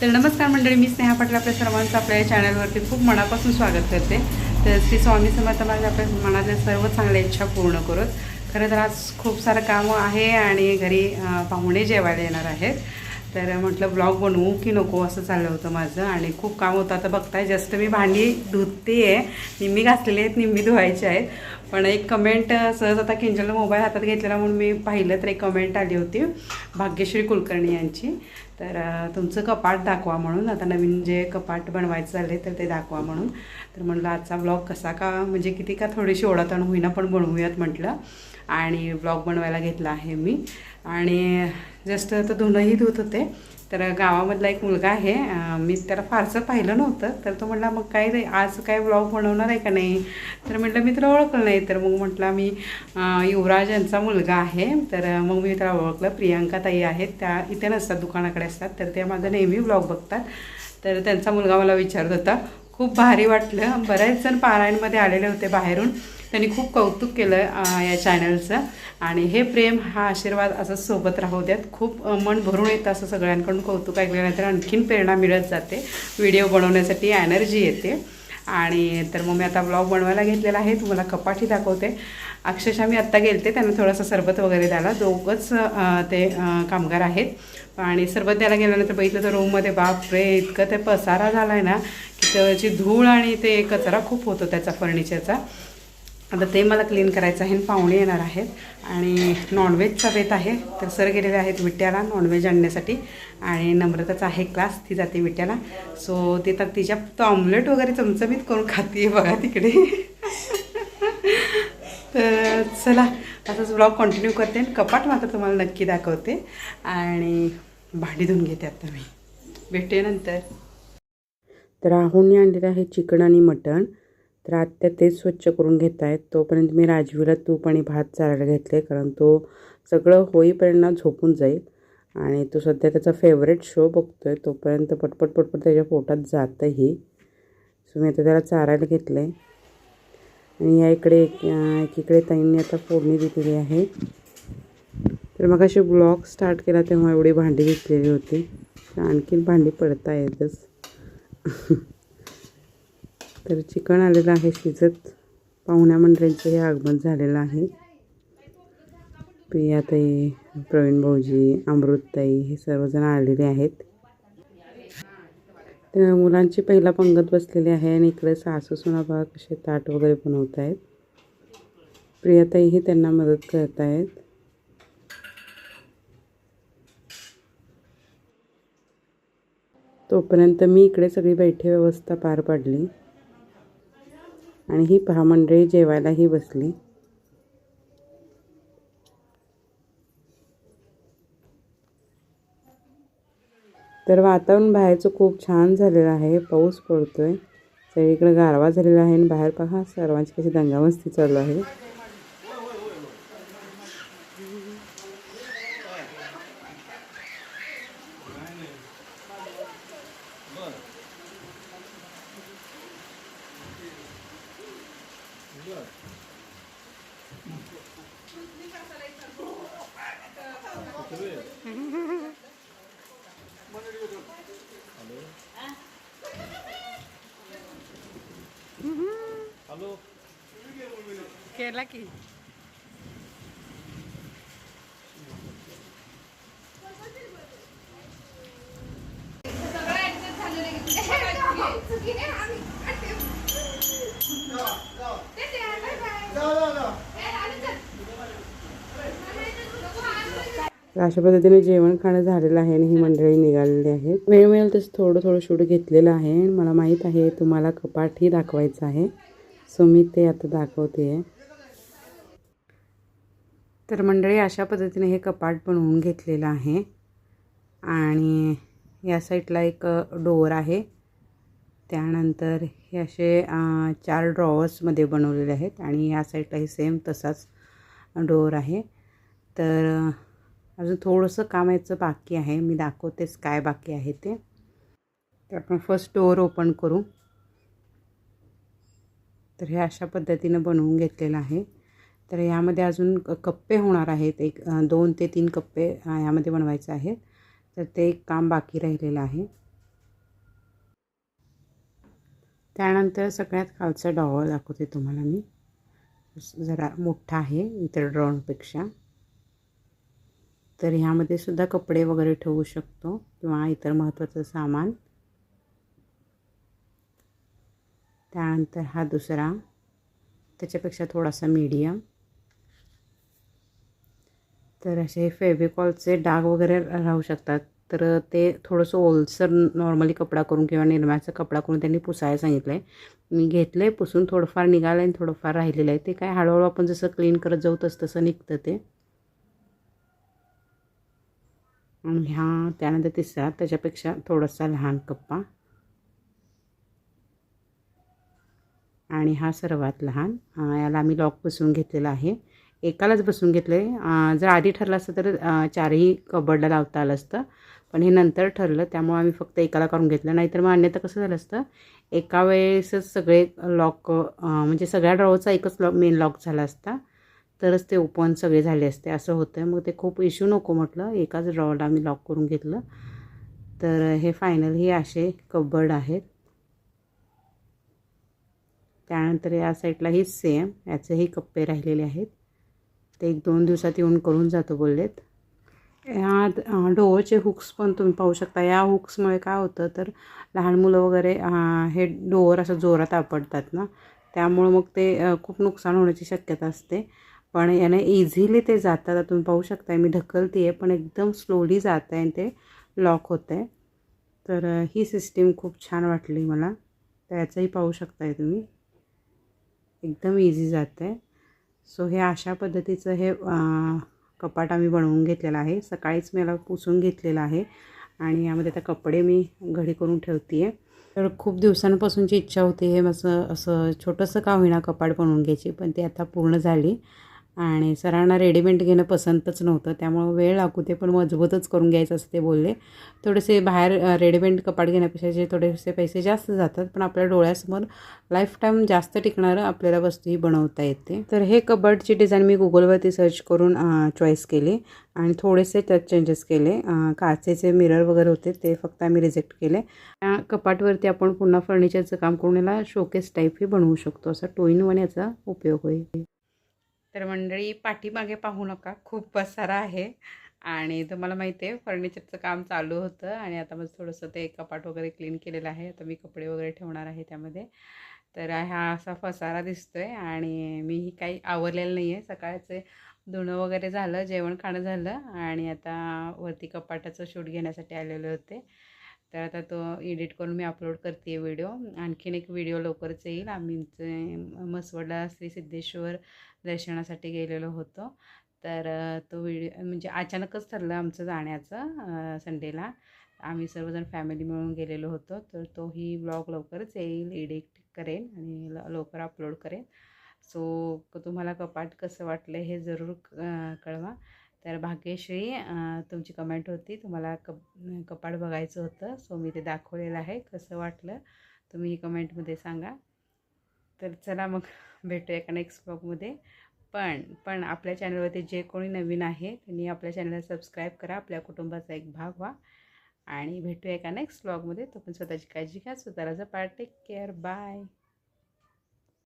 तर नमस्कार मंडळी मी स्नेहा पाटील आपल्या सर्वांचं आपल्या या चॅनलवरती खूप मनापासून स्वागत करते. तर श्री स्वामी समर्थ माझ्या आपल्या मनातल्या सर्व चांगल्या इच्छा पूर्ण करत खरं तर आज खूप सारं कामं आहे आणि घरी पाहुणे जेवायला येणार आहेत. तर म्हटलं ब्लॉग बनवू की नको? असं चाललं होतं माझं आणि खूप काम होतं. आता बघताय जस्ट मी भांडी धुते आहे निम्मी घासलेली आहेत निम्मी धुवायची आहेत. पण एक कमेंट सहज आता किंजलनं मोबाईल हातात घेतलेला म्हणून मी पाहिलं तर एक कमेंट आली होती भाग्यश्री कुलकर्णी यांची. तर तुमचं कपाट दाखवा म्हणून. आता नवीन जे कपाट बनवायचं झाले तर ते दाखवा म्हणून. तर म्हटलं आजचा ब्लॉग कसा का म्हणजे किती का थोडीशी ओढाताण होईना पण बनवूयात म्हटलं. आणि ब्लॉग बनवायला घेतला आहे मी. आणि जस्ट आता धुणंही धुत होते. तर गावामधला एक मुलगा आहे मी त्याला फारसं पाहिलं नव्हतं. तर तो म्हटला मग काय रे आज काय ब्लॉग बनवणार आहे का नाही? तर म्हटलं मी तुला ओळखलं नाही. तर मग म्हटलं मी युवराज यांचा मुलगा आहे. तर मग मी त्याला ओळखलं. प्रियांका ताई आहेत त्या इथे नसतात दुकानाकडे असतात. तर त्या माझा नेहमी ब्लॉग बघतात. तर त्यांचा मुलगा मला विचारत होता. खूप भारी वाटलं. बरेच जण पारायणमध्ये आलेले होते बाहेरून. त्यांनी खूप कौतुक केलं या चॅनलचं आणि हे प्रेम हा आशीर्वाद असंच सोबत राहू द्यात. खूप मन भरून येतं असं सगळ्यांकडून कौतुक ऐकल्यानंतर आणखीन प्रेरणा मिळत जाते. व्हिडिओ बनवण्यासाठी एनर्जी येते. आणि तर मग मी आता ब्लॉग बनवायला घेतलेला आहे. तुम्हाला कपाटी दाखवते. अक्षरशः मी आत्ता गेलते त्यांना थोडासा सरबत वगैरे द्यायला. दोघंच ते कामगार आहेत. आणि सरबत द्यायला गेल्यानंतर बघितलं तर रूममध्ये बापरे इतकं ते पसारा झाला आहे ना की त्याची धूळ आणि ते कचरा खूप होतो त्याचा फर्निचरचा. आता ते मला क्लीन करायचं आहे आणि पाहुणे येणार आहेत. आणि नॉनव्हेजचा बेत आहे. तर सर गेलेले आहेत विट्याला नॉनव्हेज आणण्यासाठी. आणि नम्रताचा आहे क्लास ती जाते विट्याला. सो ते तर तिच्या फक्त ऑमलेट वगैरे चमचमीत करून खाते बघा तिकडे. तर चला असंच ब्लॉग कंटिन्यू करते आणि कपाट मात्र तुम्हाला नक्की दाखवते. आणि भांडी धुवून घेते आता मी. भेटते नंतर. तर राहुलने आणलेलं आहे चिकन आणि मटण. तर आत्या तेच स्वच्छ करून घेत आहेत. तोपर्यंत मी राजवीला तूप आणि भात चारायला घेतले कारण तो सगळं होईपर्यंत झोपून जाईल. आणि तो सध्या त्याचा फेवरेट शो बघतो आहे तोपर्यंत पटपट पटपट त्याच्या पोटात जातंही. सो मी आता त्याला चारायला घेतलं आहे आणि या इकडे एक एकीकडे ताईंनी आता फोडणी दिलेली आहे. तर मग अशी ब्लॉग स्टार्ट केला तेव्हा एवढी भांडी घेतलेली होती. तर आणखीन भांडी पडता येतच तर चिकन आलेलं आहे शिजत. पाहुण्या मंडळींचं हे आगमन झालेलं आहे. प्रियाताई प्रवीण भाऊजी अमृतताई हे सर्वजण आलेले आहेत. तर मुलांची पहिला पंगत बसलेली आहे आणि इकडे सासू सुना बघा कसे ताट वगैरे बनवत आहेत. प्रियाताईही त्यांना मदत करत आहेत. तोपर्यंत मी इकडे सगळी बैठी व्यवस्था पार पाडली. आणि ही पहा मंडळी जेवायलाही बसली. तर वातावरण बाहेरचं खूप छान झालेलं आहे पाऊस पडतो आहे सगळीकडे गारवा झालेला आहे आणि बाहेर पहा सर्वांची कशी दंगामस्ती चालू आहे. केला की. अशा पद्धतीने जेवण खाणं झालेलं आहे आणि ही मंडळी निघालेली आहेत वेळ मिळेल तसं थोडं थोडं शूट घेतलेलं आहे. आणि मला माहीत आहे तुम्हाला कपाटही दाखवायचं आहे. सो मी ते आता दाखवते आहे तर मंडळी अशा पद्धतीने हे कपाट बनवून घेतलेलं आहे. आणि या साईडला एक डोअर आहे. त्यानंतर हे असे चार ड्रॉवर्समध्ये बनवलेले आहेत. आणि या साईडलाही सेम तसाच डोअर आहे. तर अजून थोडंसं काम याचं बाकी आहे. मी दाखवतेच काय बाकी आहे ते. तर आपण फर्स्ट डोअर ओपन करू. तर हे अशा पद्धतीनं बनवून घेतलेलं आहे. तर यामध्ये अजून क- कप्पे होणार आहेत. एक दोन ते तीन कप्पे यामध्ये बनवायचे आहेत. तर ते एक काम बाकी राहिलेलं आहे. त्यानंतर सगळ्यात खालचा डॉवर दाखवते तुम्हाला मी. जरा मोठा आहे इतर ड्रॉनपेक्षा. तर ह्यामध्ये सुद्धा कपडे वगैरे ठेवू शकतो किंवा इतर महत्त्वाचं सामान. त्यानंतर हा दुसरा. त्याच्यापेक्षा थोडासा मीडियम तर असे फेविकॉलचे डाग वगैरे राहू शकतात. तर ते थोडंसं ओलसर नॉर्मली कपडा करून किंवा निर्म्याचा कपडा करून त्यांनी पुसायला सांगितलं आहे मी घेतलं आहे पुसून थोडंफार निघालं आहे आणि थोडंफार राहिलेलं आहे. ते काय हळूहळू आपण जसं क्लीन करत जाऊ तसं तसं निघतं ते. आणि ह्या त्यानंतर तिसरा त्याच्यापेक्षा थोडासा लहान कप्पा. आणि हा सर्वात लहान. याला आम्ही लॉक बसवून घेतलेला आहे. एकालाच बसून घेतलं आहे जर आधी ठरलं असतं तर चारही कबडला लावता आलं असतं. पण हे नंतर ठरलं त्यामुळे आम्ही फक्त एकाला करून घेतलं. नाहीतर मग अन्यथा कसं झालं असतं एका वेळेसच सगळे लॉक म्हणजे सगळ्या ड्रॉवरचा एकच लॉक मेन लॉक झाला असता. तरच ते ओपन सगळे झाले असते. असं होतं मग ते खूप इश्यू नको म्हटलं. एकाच ड्रॉवरला आम्ही लॉक करून घेतलं. तर हे फायनल हे असे कबड आहेत. त्यानंतर या साईडलाही सेम याचेही कप्पे राहिलेले आहेत. ते एक दोन दिवसात येऊन करून जातो बोललेत. ह्या डोअरचे हुक्स पण तुम्ही पाहू शकता. या हुक्समुळे काय होतं तर लहान मुलं वगैरे हे डोअर असं जोरात आपडतात ना. त्यामुळं मग ते खूप नुकसान होण्याची शक्यता असते. पण याने इझिली ते जातात. तुम्ही पाहू शकता मी ढकलते आहे पण एकदम स्लोली जात आहे आणि ते लॉक होतं आहे तर ही सिस्टीम खूप छान वाटली मला. त्याचंही पाहू शकताय तुम्ही. एकदम इझी जात आहे सो हे अशा पद्धतीचं हे कपाट आम्ही बनवून घेतलेलं आहे. सकाळीच मी याला पुसून घेतलेलं आहे आणि यामध्ये आता कपडे मी घडी करून ठेवते आहे तर खूप दिवसांपासूनची इच्छा होती हे असं असं छोटंसं का होईना कपाट बनवून घ्यायची पण ती आता पूर्ण झाली. आणि सरांना रेडीमेड घेणं पसंतच नव्हतं. त्यामुळं वेळ लागू ते पण मजबूतच करून घ्यायचं असं ते बोलले. थोडेसे बाहेर रेडीमेड कपाट घेण्यापेक्षा जे थोडेसे पैसे जास्त जातात पण आपल्या डोळ्यासमोर लाईफ टाईम जास्त टिकणारं आपल्याला वस्तूही बनवता येते. तर हे कबडची डिझाईन मी गुगलवरती सर्च करून चॉईस केली आणि थोडेसे त्यात चेंजेस केले. काचेचे मिरर वगैरे होते ते फक्त आम्ही रिजेक्ट केले. त्या कपाटवरती आपण पुन्हा फर्निचरचं काम करून याला शोकेस टाईपही बनवू शकतो असं टू इन वन याचा उपयोग होईल. तर मंडळी पाठीमागे पाहू नका खूप पसारा आहे. आणि तुम्हाला माहिती आहे फर्निचरचं काम चालू होतं आणि आता मग थोडंसं ते कपाट वगैरे क्लीन केलेलं आहे. आता मी कपडे वगैरे ठेवणार आहे त्यामध्ये. तर हा असा फसारा दिसतो आहे आणि मीही काही आवरलेलं नाही आहे सकाळचे धुणं वगैरे झालं जेवण खाणं झालं आणि आता वरती कपाटाचं शूट घेण्यासाठी आलेले होते. तर आता तो एडिट करून मी अपलोड करते व्हिडिओ आणखीन एक व्हिडिओ लवकरच येईल. आम्ही मसवडला श्री सिद्धेश्वर दर्शनासाठी गेलेलो होतो. तर तो व्हिडिओ म्हणजे अचानकच ठरलं आमचं जाण्याचं संडेला आम्ही सर्वजण फॅमिली मिळून गेलेलो होतो. तर तोही ब्लॉग लवकरच येईल. एडिट करेन आणि लवकर अपलोड करेन. सो तुम्हाला कपाट कसं वाटलं हे जरूर कळवा. तर भाग्यश्री तुमची कमेंट होती. तुम्हाला कप कपाट बघायचं होतं सो मी ते दाखवलेलं आहे. कसं वाटलं तुम्ही कमेंटमध्ये सांगा. तर चला मग भेटूया एका नेक्स्ट ब्लॉगमध्ये पण पण आपल्या चॅनलवरती जे कोणी नवीन आहे त्यांनी आपल्या चॅनलला सबस्क्राईब करा. आपल्या कुटुंबाचा एक भाग व्हा. आणि भेटूया एका नेक्स्ट ब्लॉगमध्ये तो पण स्वतःची काळजी घ्या. स्वतःला जपा टेक केअर बाय